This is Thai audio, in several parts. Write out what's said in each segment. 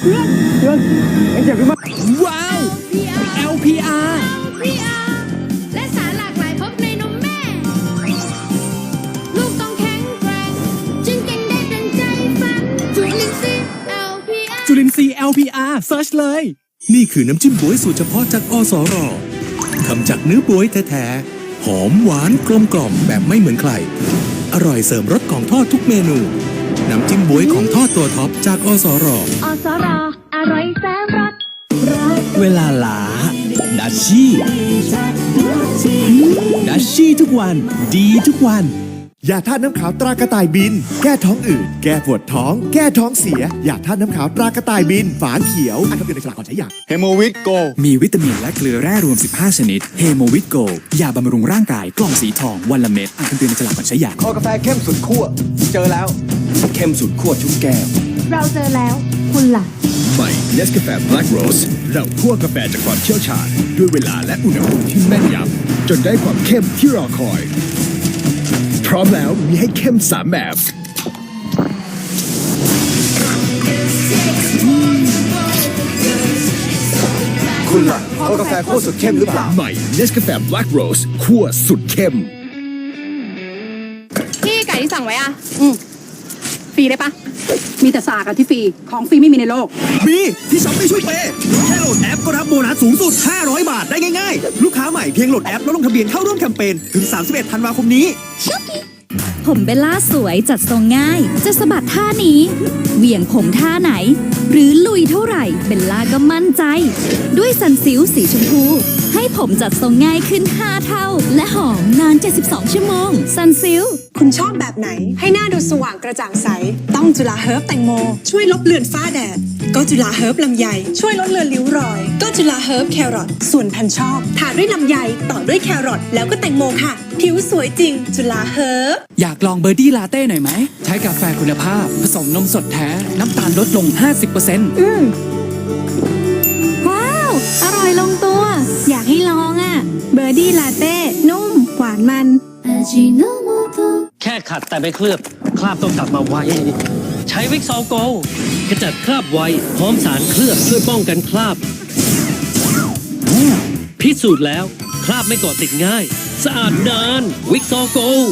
เพื่อนเพื่อนเอ็งเจ็บหรือไม่ว้าว LPR และสารหลากหลายพบในนมแม่ ลูกต้องแข็งแกร่งจึงเก่งได้ดังใจฝันจุลินทรีย์ LPR จุลินทรีย์ LPR เซิร์ชเลย นี่คือน้ำจิ้มบวยสูตรเฉพาะจากอสรทำจากเนื้อบวยแท้ๆ หอมหวานกลมกล่อมแบบไม่เหมือนใคร อร่อยเสริมรสของทอดทุกเมนู น้ำจิ้มบวยของทอดตัวท็อปจากอสรอสรอร่อยแซ่บรสเวลาล้าดัชชี่ดัชชี่ทุกวัน ดีทุกวันยาธาตุน้ำขาวตรากระต่ายบิน แก้ท้องอืดแก้ปวดท้อง แก้ท้องเสียยาธาตุน้ำขาวตรากระต่ายบิน ฝาเขียวอ่านคำเตือนในฉลากก่อนใช้ยาเฮโมวิตโกมีวิตามินและเกลือแร่รวม 15 ชนิดเฮโมวิตโกยาบำรุงร่างกายกล่องสีทองวันละเม็ดอ่านคำเตือนในฉลากก่อนใช้ยาคอกาแฟเข้มสุดขั้วเจอแล้ว เข้มสุดขั้วทุกแก้ว เราเจอแล้ว คุณล่ะ ใหม่เนสกาแฟ Black Rose เราคั่วกาแฟจากความเชี่ยวชาญ ด้วยเวลาและอุณหภูมิที่แม่นยำจนได้ความเข้มที่รอคอย พร้อมแล้วมีให้เข้มสามแบบคุณล่ะคอกาแฟขั้วสุดเข้มหรือเปล่า ใหม่เนสกาแฟ Black Rose คั่วสุดเข้ม พี่ไก่ที่สั่งไว้อะ อืมฟ รีได้ปะมีแต่สากอะที่ฟรีของฟรีไม่มีในโลก มีที่ช้อปปี้ช่วยเปย์แค่โหลดแอปก็รับโบนัสสูงสุด 500 บาทได้ง่ายๆ ลูกค้าใหม่เพียงโหลดแอปแล้วลงทะเบียนเข้าร่วมแคมเปญถึง 31 ธันวาคมนี้ ผมเบลล่าสวยจัดทรงง่าย จะสะบัดท่านี้ เหวี่ยงผมท่าไหน หรือลุยเท่าไหร่เบลล่าก็มั่นใจ ด้วยสันซิลสีชมพู ให้ผมจัดทรงง่ายขึ้น 5 เท่า และหอมนาน 72 ชั่วโมง สันซิลคุณชอบแบบไหน ให้หน้าดูสว่างกระจ่างใส ต้องจุฬาเฮิร์บแตงโม ช่วยลบเลือนฝ้าแดดก็จุฬาเฮิร์บลำไย ช่วยลดเลือนริ้วรอย ก็จุฬาเฮิร์บแครอทส่วนแผ่นชอบทาด้วยลำไยต่อด้วยแครอทแล้วก็แตงโมค่ะ ผิวสวยจริง จุฬาเฮิร์บอยากลองเบอร์ดี้ลาเต้หน่อยไหม ใช้กาแฟคุณภาพ ผสมนมสดแท้ น้ำตาลลดลง 50%ว้าว อร่อยลงตัว อยากให้ลองอะ เบอร์ดี้ลาเต้นุ่มหวานมันแค่ขัดแต่ไม่เคลือบคราบต้องกลับมาไวใช้วิกซอลโก ลกระจัดคราบไวพร้อมสารเคลือบช่วยป้องกันคราบ พิสูจน์แล้ว คราบไม่เกาะติดง่าย สะอาดนานวิกซอลโกล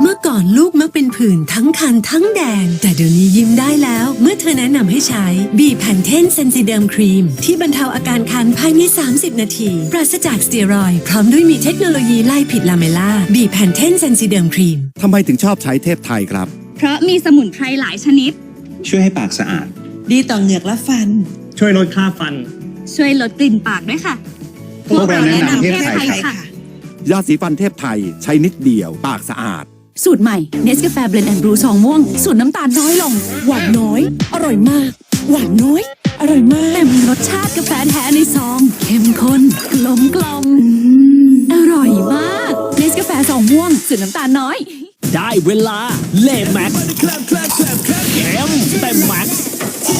เมื่อก่อนลูกมักเป็นผื่นทั้งคันทั้งแดง แต่เดี๋ยวนี้ยิ้มได้แล้ว เมื่อเธอแนะนำให้ใช้บีแพนเทนเซนซิเดิมครีม ที่บรรเทาอาการคันภายใน 30 นาที ปราศจากสเตียรอยด์พร้อมด้วยมีเทคโนโลยีไล่ผิดลาเมล่าบีแพนเทนเซนซิเดิมครีมทำไมถึงชอบใช้เทพไทยครับ เพราะมีสมุนไพรหลายชนิด ช่วยให้ปากสะอาด ดีต่อเหงือกและฟัน ช่วยลดคราบฟัน ช่วยลดกลิ่นปากด้วยค่ะ พวกเราแนะนำเทพไทยค่ะ ยาสีฟันเทพไทยใช้นิดเดียว ปากสะอาด สูตรใหม่เนสกาแฟเบลนด์แอนด์บรูซองม่วง สูตรน้ำตาลน้อยลง หวานน้อย อร่อยมาก หวานน้อย อร่อยมากเต็มรสชาติกาแฟแท้ในซอง เข้มข้นกลมกล่อมอร่อยมากเนสกาแฟซองม่วง สูตรน้ำตาลน้อย ได้เวลาเล่แม็กซ์ เข้มเต็มแม็กซ์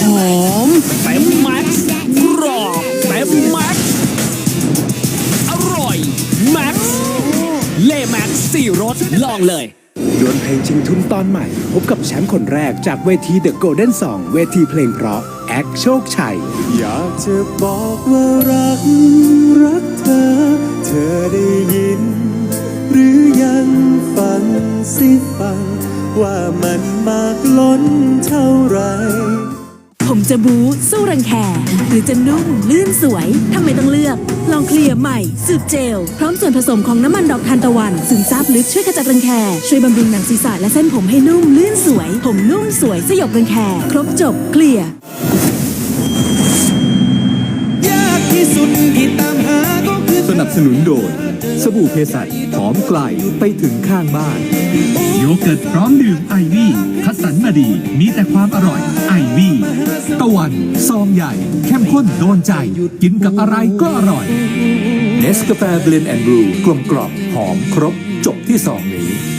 หอมเต็มแม็กซ์กรอบเต็มแม็กซ์อร่อยแม็กซ์เล่แม็กซ์สี่รสลองเลยดวลเพลงชิงทุนตอนใหม่ พบกับแชมป์คนแรกจากเวที The Golden Song เวทีเพลงเพราะ แอคโชคชัย อยากจะบอกว่ารักรัก เท่าไหรผมจะบูสู้รังแคหรือจะนุ่มลื่นสวยทำไมต้องเลือก ลองเคลียร์ใหม่สูตรเจล พร้อมส่วนผสมของน้ำมันดอกทานตะวันซึมซาบลึกช่วยขจัดรังแคช่วยบำรุงหนังศีรษะและเส้นผมให้นุ่มลื่นสวย ผมนุ่มสวยสยบรังแคครบจบเคลียร์ยากที่สุดที่ตามหาก็คือสนับสนุนโดย สบู่เพสัชหอมไกลไปถึงข้างบ้าน โยเกิร์ตพร้อมดื่มไอวี่คัดสรรมา ดีมีแต่ความอร่อยไอวี่ตะวันซองใหญ่ เข้มข้นโดนใจ กินกับอะไรก็อร่อยเนสกาแฟเบลนแอนด์บรูกลมกล่อมหอมครบ จบที่ซองนี้